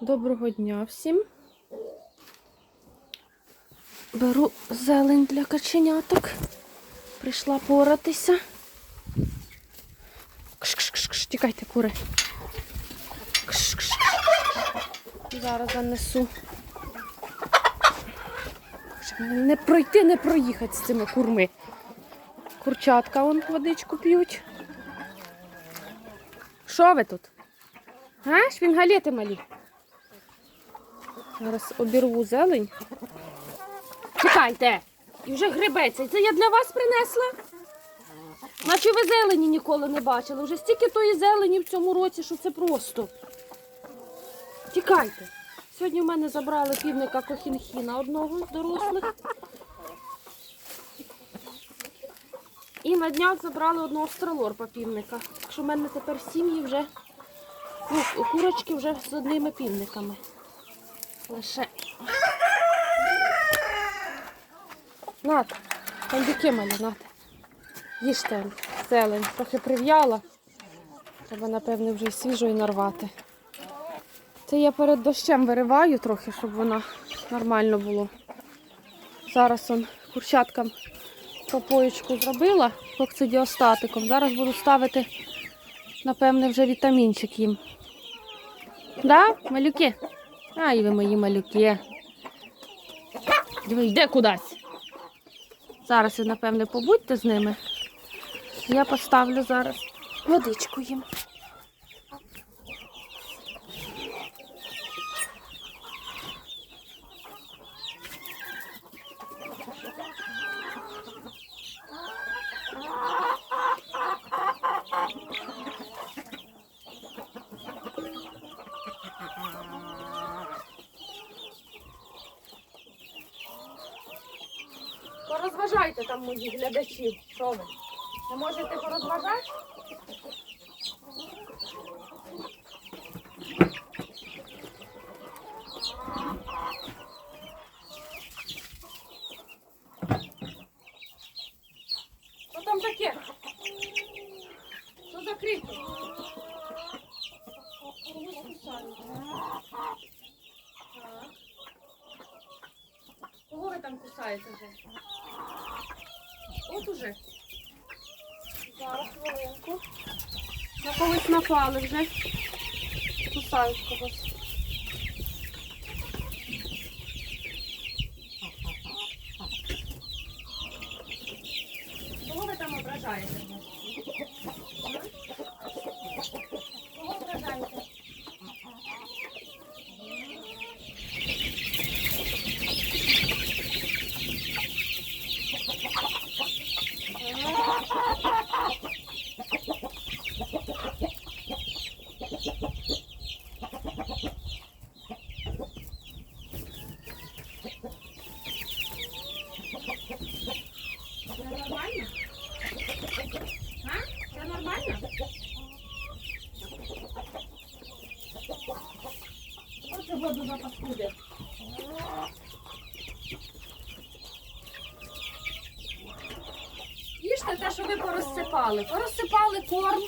Доброго дня всім. Беру зелень для каченяток. Прийшла поратися. Кш-кш-кш, тікайте, кури. Кш-кш-кш. Зараз занесу. Не пройти, не проїхати з цими курми. Курчатка вон водичку п'ють. Що ви тут? А, швінгалети малі. Зараз обірву зелень. Чекайте! І вже грибеться. Це я для вас принесла. Наче ви зелені ніколи не бачили. Вже стільки тої зелені в цьому році, що це просто. Тікайте. Сьогодні в мене забрали півника кохінхіна одного з дорослих. І на днях забрали одного стрелорпа півника. Так що в мене тепер сім'ї вже ну, курочки вже з одними півниками. Лише. Нате, пандюки малі, нате. Їжте зелень. Трохи прив'яла. Треба, напевне, вже й свіжої нарвати. Це я перед дощем вириваю трохи, щоб вона нормально було. Зараз он курчаткам попоєчку зробила кокцидіостатиком. Зараз буду ставити, напевне, вже вітамінчик їм. Да, малюки? Ай, ви мої малюки. Диви, йде кудись. Зараз ви, напевне, побудьте з ними. Я поставлю зараз водичку їм. Порозважайте там моїх глядачів. Що ви? Не можете порозважати? Що там таке? Що за крики? Так. Кого ви там кусається вже? От уже. Зараз хвилинку. На когось напали вже. Кусають когось. Кого ви там ображаєте? М? Кого ображаєте? Це нормально? А? Це нормально? Оце воду запаскуди. Їжте те, що ви порозсипали. Порозсипали корм.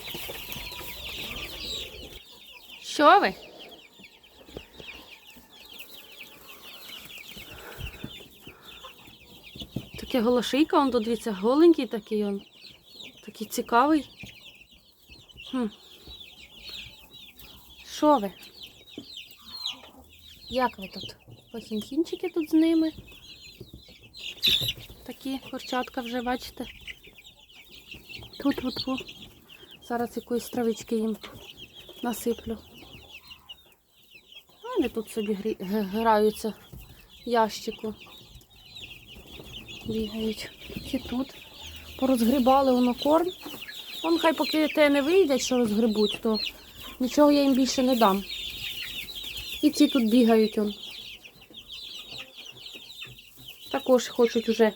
Що ви? Таке голошийка, он тут дивіться, голенький такий он. Такий цікавий. Хм. Що ви? Як ви тут? Похінхінчики тут з ними. Такі курчатка вже, бачите. Тут. Зараз якоїсь травички їм насиплю. А Вони тут собі граються ящику. Бігають. І тут. Порозгрібали воно корм. Он хай поки те не вийде, що розгребуть, то нічого я їм більше не дам. І ці тут бігають он. Також хочуть уже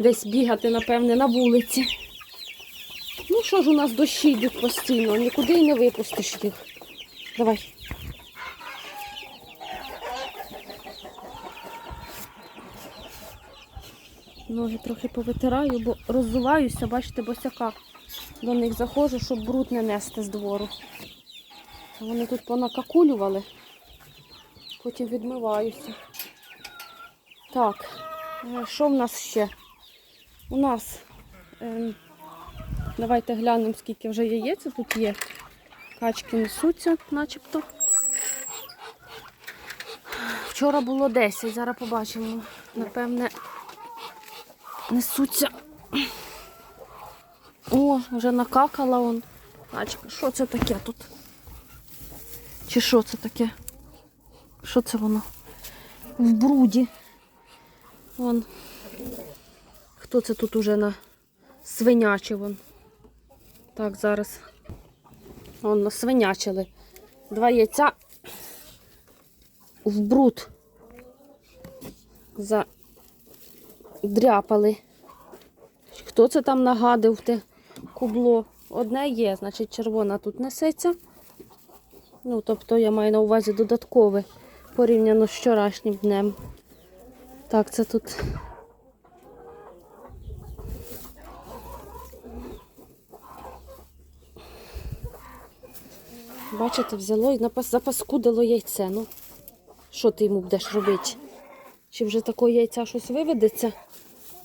десь бігати, напевне, на вулиці. Ну що ж у нас дощі йдуть постійно, нікуди й не випустиш їх. Давай. Ноги трохи повитираю, бо роззуваюся, бачите, босяка. До них заходжу, щоб бруд не нести з двору. Вони тут понакакулювали. Потім відмиваюся. Так, е, що в нас ще? У нас, ем, давайте глянемо, скільки вже яєць тут є. Качки несуться, начебто. Вчора було 10, зараз побачимо. Напевне, несуться. О, вже накакала он. Качка, що це таке тут? Чи що це таке? Що це воно? В бруді. Вон. Хто це тут уже на свинячий вон? Так, зараз. Вон насвинячили. Два яйця в бруд задряпали. Хто це там нагадив те кубло? Одне є, значить червона тут несеться. Ну, тобто я маю на увазі додаткове порівняно з вчорашнім днем. Так, це тут. Бачите, взяло і запаскудило яйце. Ну, що ти йому будеш робити? Чи вже такого яйця щось виведеться?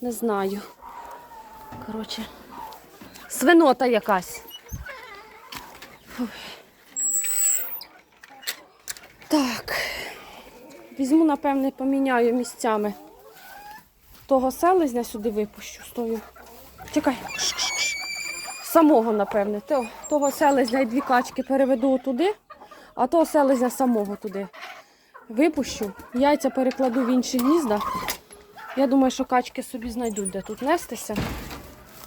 Не знаю. Коротше, свинота якась. Фух. Так. Візьму, напевне, поміняю місцями. Того селезня сюди випущу стою. Чекай. Самого, напевне. Того, селезня і дві качки переведу туди, а того селезня самого туди випущу. Яйця перекладу в інші гнізда. Я думаю, що качки собі знайдуть, де тут нестися.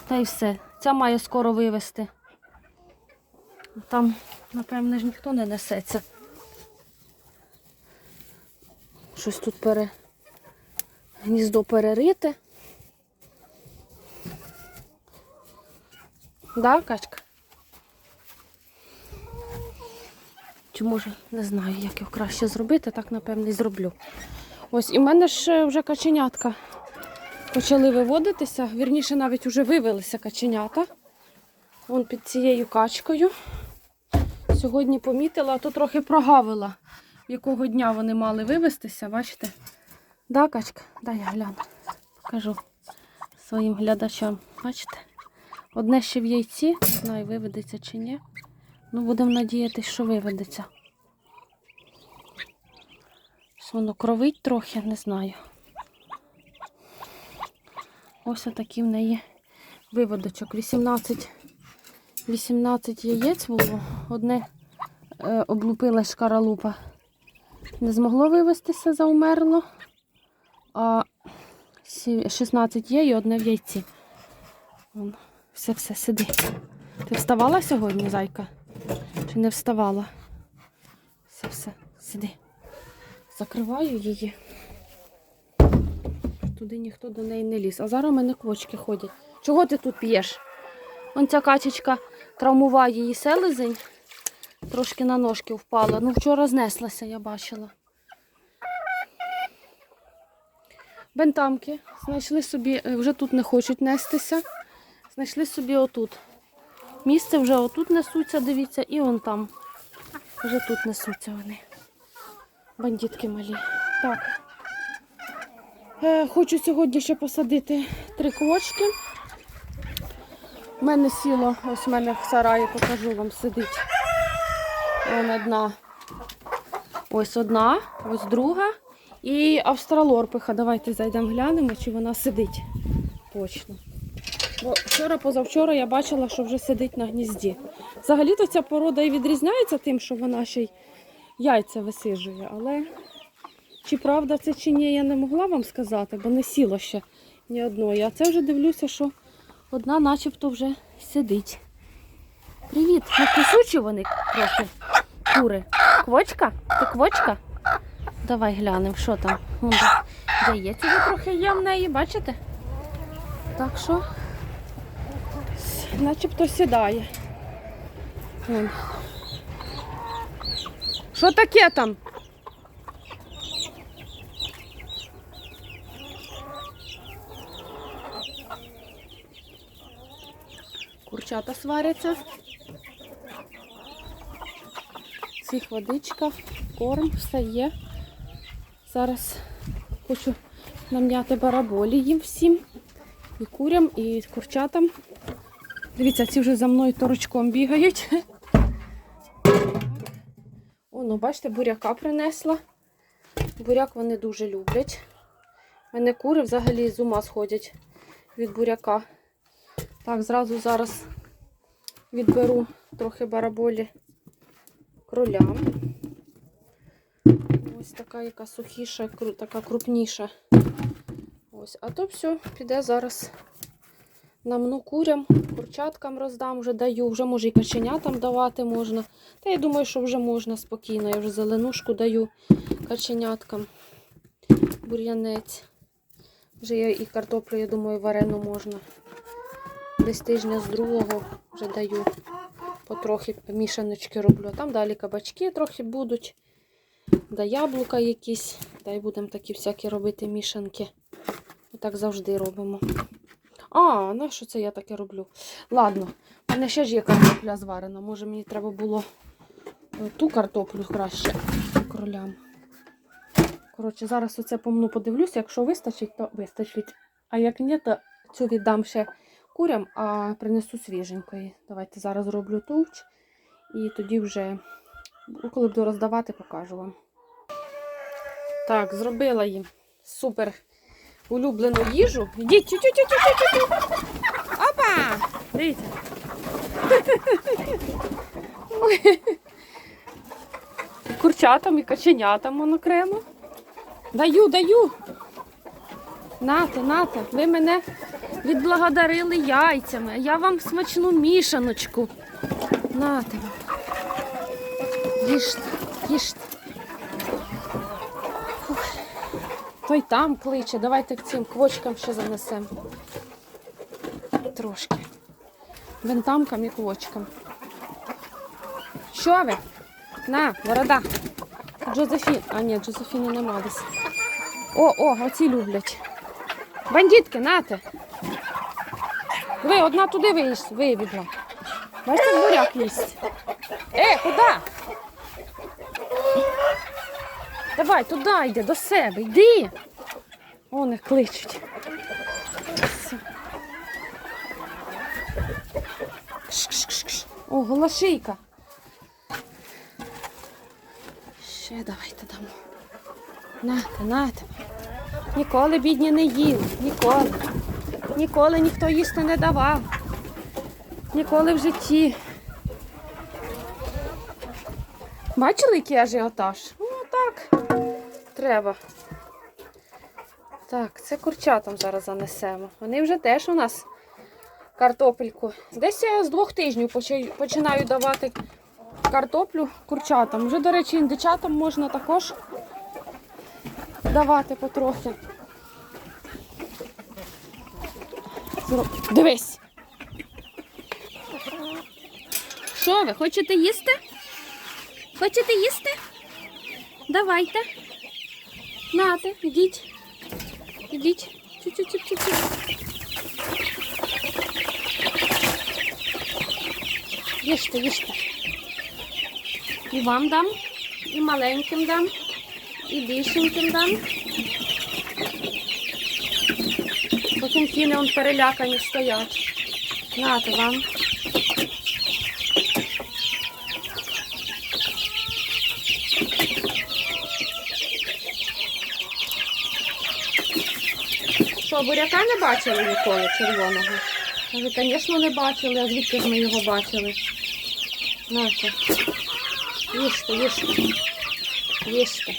Та й все. Ця має скоро вивезти. Там, напевне, ж ніхто не несеться. Щось тут пере... гніздо перерите. Да, качка? Чи може, не знаю, як його краще зробити, так напевне і зроблю. Ось, і в мене ж е, вже каченятка почали виводитися. Вірніше, навіть вже вивелися каченята. Вон під цією качкою. Сьогодні помітила, а то трохи прогавила, якого дня вони мали вивестися, бачите? Да, качка? Дай я гляну. Покажу своїм глядачам. Бачите? Одне ще в яйці, не знаю, виведеться чи ні. Ну, будемо надіятися, що виведеться. Воно кровить трохи, не знаю. Ось отакий в неї виводочок. 18, 18 яєць було. Одне е, облупила шкаралупа. Не змогло вивестися, заумерло. А 16 є і одне в яйці. Вон, все, все, сиди. Ти вставала сьогодні, зайка? Чи не вставала? Все, все, сиди. Закриваю її. Туди ніхто до неї не ліз. А зараз у мене квочки ходять. Чого ти тут п'єш? Вон ця качечка травмуває її селезень. Трошки на ножки впала. Ну, вчора знеслася, я бачила. Бентамки знайшли собі, е, вже тут не хочуть нестися. Знайшли собі отут. Місце вже отут несуться, дивіться, і вон там. Вже тут несуться вони. Бандитки малі. Так. Е, хочу сьогодні ще посадити три квочки. У мене сіло, ось у мене в сараї, покажу вам, сидить. Вон одна. Ось одна, ось друга. І австралорпиха. Давайте зайдемо глянемо, чи вона сидить точно. Бо вчора, позавчора я бачила, що вже сидить на гнізді. Взагалі-то ця порода і відрізняється тим, що вона ще й яйця висиджує. Але чи правда це чи ні, я не могла вам сказати, бо не сіло ще ні одної. А це вже дивлюся, що одна начебто вже сидить. Привіт, ну кусучі вони трохи. Кури. Квочка? Ти квочка? Давай глянемо, що там. Вже трохи є в неї, бачите? Так що начебто сідає. Що таке там? Курчата сваряться. Цих водичка, корм, все є. Зараз хочу нам'яти бараболі їм всім. І курям, і курчатам. Дивіться, ці вже за мною торочком бігають. О, ну бачите, буряка принесла. Буряк вони дуже люблять. У мене кури взагалі з ума сходять від буряка. Так, зразу зараз відберу трохи бараболі кролям. Ось така, яка сухіша, така крупніша. Ось, а то все, піде зараз намну курям, курчаткам роздам, вже даю, вже може і каченятам давати можна. Та я думаю, що вже можна спокійно. Я вже зеленушку даю каченяткам. Бур'янець. Вже я і картоплю, я думаю, варену можна. Десь тижня з другого вже даю. Потрохи мішаночки роблю. Там далі кабачки трохи будуть. Да яблука якісь. Та й будемо такі всякі робити мішанки. Так завжди робимо. А, на що це я таке роблю? Ладно, в мене ще ж є картопля зварена. Може мені треба було е, ту картоплю краще кролям. Коротше, зараз оце помну подивлюся. Якщо вистачить, то вистачить. А як ні, то цю віддам ще курям, а принесу свіженької. Давайте зараз зроблю товч. І тоді вже, ну, коли буду роздавати, покажу вам. Так, зробила їм супер улюблену їжу. Ідіть, тю тю тю тю тю тю Опа! Дивіться. Курчатам і каченятам воно окремо. Даю, даю. Нате, нате, ви мене відблагодарили яйцями. Я вам смачну мішаночку. Нате. вам. Їжте, їжте. Фух. Той там кличе. Давайте цим квочкам ще занесемо. Трошки. Вентамкам і квочкам. Що ви? На, борода. Джозефін. А ні, Джозефіни нема десь. О, о, оці люблять. Бандитки, нате. Ви, одна туди вибігла. Бачите, буряк їсть. Е, куди? Давай, туди йди, до себе, йди. О, не кличуть. О, голошийка. Ще давайте дамо. Нате, нате. Ніколи бідні не їли, ніколи. Ніколи ніхто їсти не давав. Ніколи в житті. Бачили, який ажіотаж? Треба. Так, це курчатам зараз занесемо. Вони вже теж у нас картопельку. Десь я з двох тижнів починаю давати картоплю курчатам. Вже, до речі, індичатам можна також давати потрохи. Дивись. Що ви, хочете їсти? Хочете їсти? Давайте. Нате, ідіть. Ідіть. Чу-чу-чу-чу-чу. Їжте, їжте. І вам дам, і маленьким дам, і більшеньким дам. Потім ціни он перелякані стоять. Нате вам. Що, буряка не бачили ніколи червоного? Ви, звісно, не бачили, а звідки ж ми його бачили? Нате. Їжте, їжте. Їжте.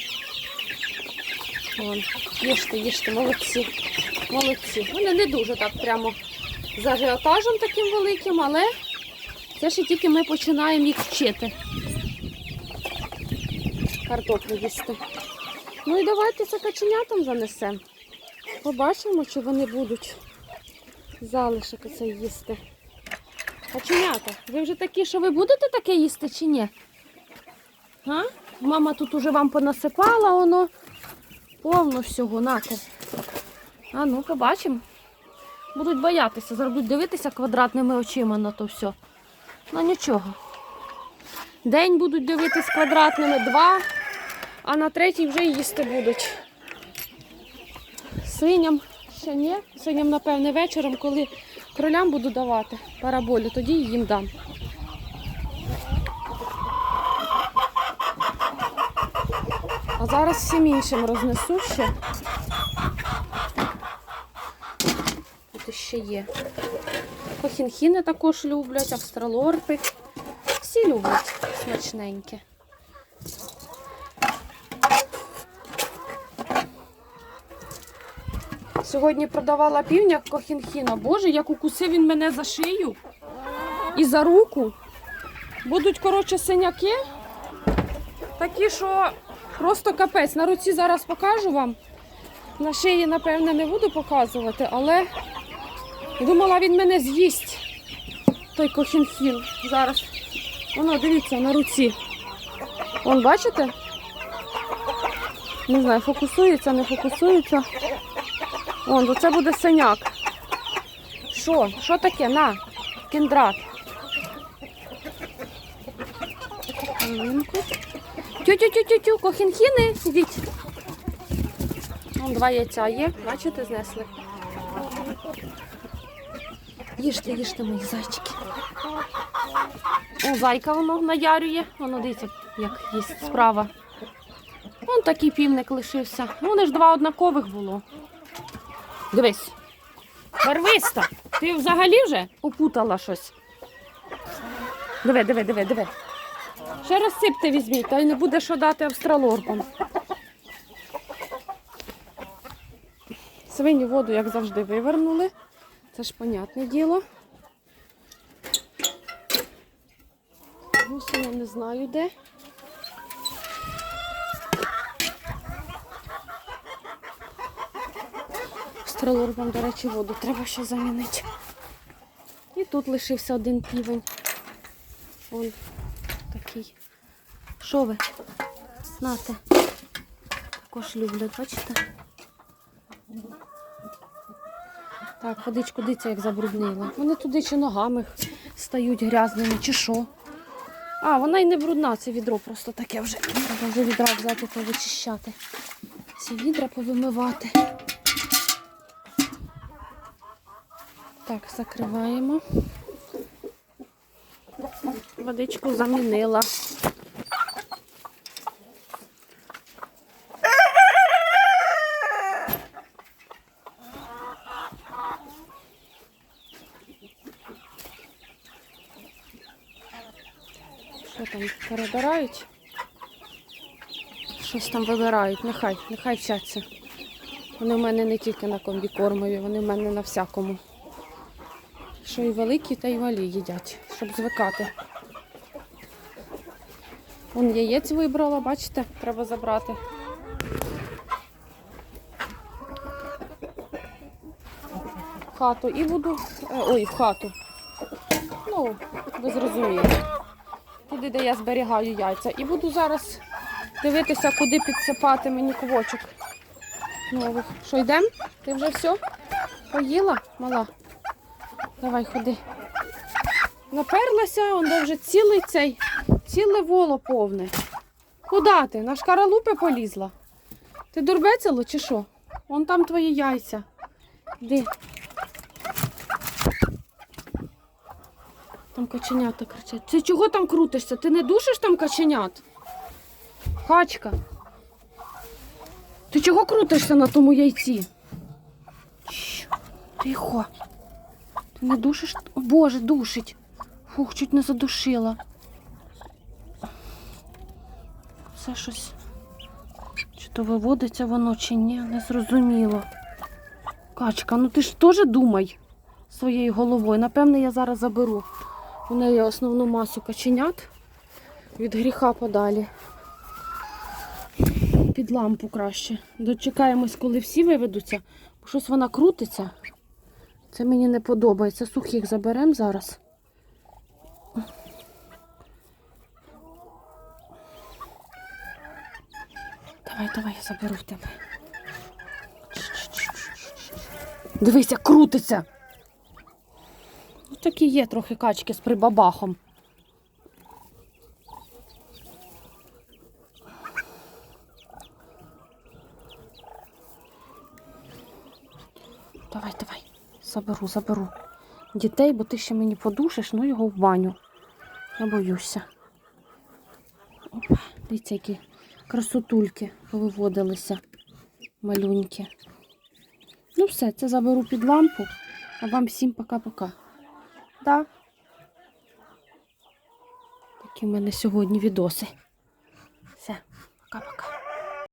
Вон, їжте, їжте, молодці. Молодці. Вони не дуже так прямо з ажіотажем таким великим, але це ще тільки ми починаємо їх вчити. Картоплю їсти. Ну і давайте це каченятам занесемо. Побачимо, чи вони будуть залишок це їсти. Каченята, ви вже такі, що ви будете таке їсти чи ні? А? Мама тут уже вам понасипала воно. Повно всього, нате. А ну, побачимо. Будуть боятися, зараз дивитися квадратними очима на то все. Ну нічого. День будуть дивитись квадратними, два, а на третій вже їсти будуть. Свиням ще ні. Свиням, напевне, вечором, коли кролям буду давати параболю, тоді їм дам. А зараз всім іншим рознесу ще. Тут ще є. Кохінхіни також люблять, австралорпи. Всі люблять смачненьке. Сьогодні продавала півня Кохінхіна. Боже, як укусив він мене за шию і за руку. Будуть, коротше, синяки. Такі, що просто капець. На руці зараз покажу вам. На шиї, напевне, не буду показувати, але думала, він мене з'їсть. Той кохінхін. Зараз. Воно, дивіться, на руці. Вон, бачите? Не знаю, фокусується, не фокусується. Вон, то це буде синяк. Що? Що таке? На, кіндрат. Тю-тю-тю-тю-тю, кохінхіни, ідіть. Вон два яйця є, бачите, знесли. Їжте, їжте, мої зайчики. О, зайка воно наярює. Воно дивіться, як їсть справа. Вон такий півник лишився. Вони ж два однакових було. Дивись. Барвиста, ти взагалі вже опутала щось. Диви, диви, диви, диви. Ще розсипте візьміть, та й не буде що дати австралорпам. Свині воду, як завжди, вивернули. Це ж понятне діло. Гуси я не знаю де. Австралорпам, до речі, воду треба ще замінити. І тут лишився один півень. Вон такий. Що ви? Нате. Також люблять, бачите? Так, водичку дивіться, як забруднила. Вони туди чи ногами стають грязними, чи що. А, вона й не брудна, це відро просто таке вже. Треба вже відра взяти повичищати. Ці відра повимивати. Так, закриваємо. Водичку замінила. Що там перебирають? Щось там вибирають. Нехай, нехай вчаться. Вони в мене не тільки на комбікормові, вони в мене на всякому. Що і великі, та й малі їдять, щоб звикати. Вон яєць вибрала, бачите, треба забрати. Хату і буду. е, Ой, в хату. Ну, ви зрозумієте. Туди, де я зберігаю яйця. І буду зараз дивитися, куди підсипати мені ковочок нових. Що йдемо? Ти вже все? Поїла, мала? Давай, ходи. Наперлася, он де вже цілий цей, ціле воло повне. Куда ти? На шкаралупи полізла? Ти дурбецело чи що? Вон там твої яйця. Де? Там каченята кричать. Ти чого там крутишся? Ти не душиш там каченят? Качка. Ти чого крутишся на тому яйці? Тихо. Не душиш? О, Боже, душить. Фух, чуть не задушила. Це щось. Чи то виводиться воно, чи ні, не зрозуміло. Качка, ну ти ж теж думай своєю головою. Напевне, я зараз заберу у неї основну масу каченят від гріха подалі. Під лампу краще. Дочекаємось, коли всі виведуться, бо щось вона крутиться. Це мені не подобається. Сухих заберемо зараз. Давай, давай, я заберу в тебе. Дивися, крутиться. Ну, такі є трохи качки з прибабахом. давай, давай. Заберу, заберу. Дітей, бо ти ще мені подушиш, ну його в баню. Я боюся. Опа, дивіться, які красотульки повиводилися. Малюнькі. Ну все, це заберу під лампу. А вам всім пока-пока. Да. Такі в мене сьогодні відоси.